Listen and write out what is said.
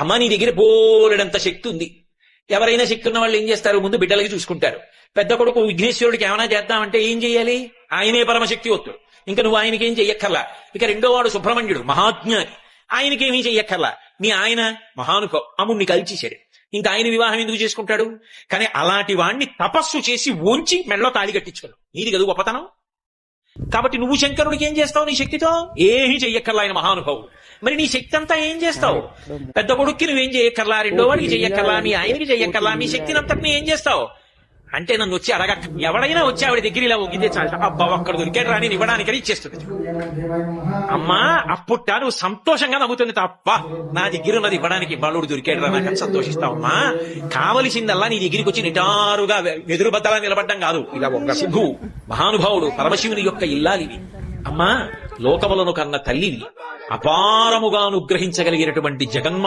అమ్మ నీ దగ్గర బోలెడంత శక్తి ఉంది ఎవరైనా శక్తి ఉన్న వాళ్ళు ఏం చేస్తారు? ముందు బిడ్డలకి చూసుకుంటారు. పెద్ద కొడుకు విఘ్నేశ్వరుడికి ఏమైనా చేద్దామంటే ఏం చేయాలి? ఆయనే పరమశక్తి వత్తుడు ఇంకా నువ్వు ఆయనకి ఏం చెయ్యక్కర్లా. ఇక రెండో వాడు సుబ్రహ్మణ్యుడు మహాజ్ఞాని. ఆయనకేమీ చెయ్యక్కర్లా. నీ ఆయన మహానుభవ అమ్ముడిని కలిచేశాడు. ఇంకా ఆయన వివాహం ఎందుకు చేసుకుంటాడు? కానీ అలాంటి వాణ్ణి తపస్సు చేసి ఉంచి మెళ్ళో తాళి కట్టించుకున్నావు నీది కదా గొప్పతనం? కాబట్టి నువ్వు శంకరుడికి ఏం చేస్తావు నీ శక్తితో? ఏమీ చెయ్యక్కర్లా ఆయన మహానుభావుడు. మరి నీ శక్తి అంతా ఏం చేస్తావు? పెద్ద కొడుక్కి నువ్వేం చెయ్యక్కర్లా? రెండో వాడికి చెయ్యక్కర్లా? మీ ఆయనకి చెయ్యక్కర్లా? మీ శక్తిని అంతటిని ఏం చేస్తావు? అంటే నన్ను వచ్చి అడగ ఎవడైనా వచ్చి ఆవిడ దగ్గర ఇలా ఒగ్గితే చాలు. అబ్బా ఒక్కడ దొరికాడు రాని ఇవ్వడానికి ఇచ్చేస్తుంది అమ్మా అప్పుట్ట నువ్వు సంతోషంగా నవ్వుతుంది తప్ప నా దగ్గర ఉన్నది ఇవ్వడానికి బలుడు దొరికాడు రా సంతోషిస్తావు సంతోషిస్తావమ్మా కావలసిందల్లా నీ దగ్గరికి వచ్చి నిటారుగా ఎదురుబద్దలా నిలబడ్డం కాదు. ఇలా ఒక్క సిద్ధు మహానుభావుడు పరమశివుని యొక్క ఇల్లాలివి అమ్మా లోకములను కన్న తల్లివి అపారముగా అనుగ్రహించగలిగినటువంటి జగన్మ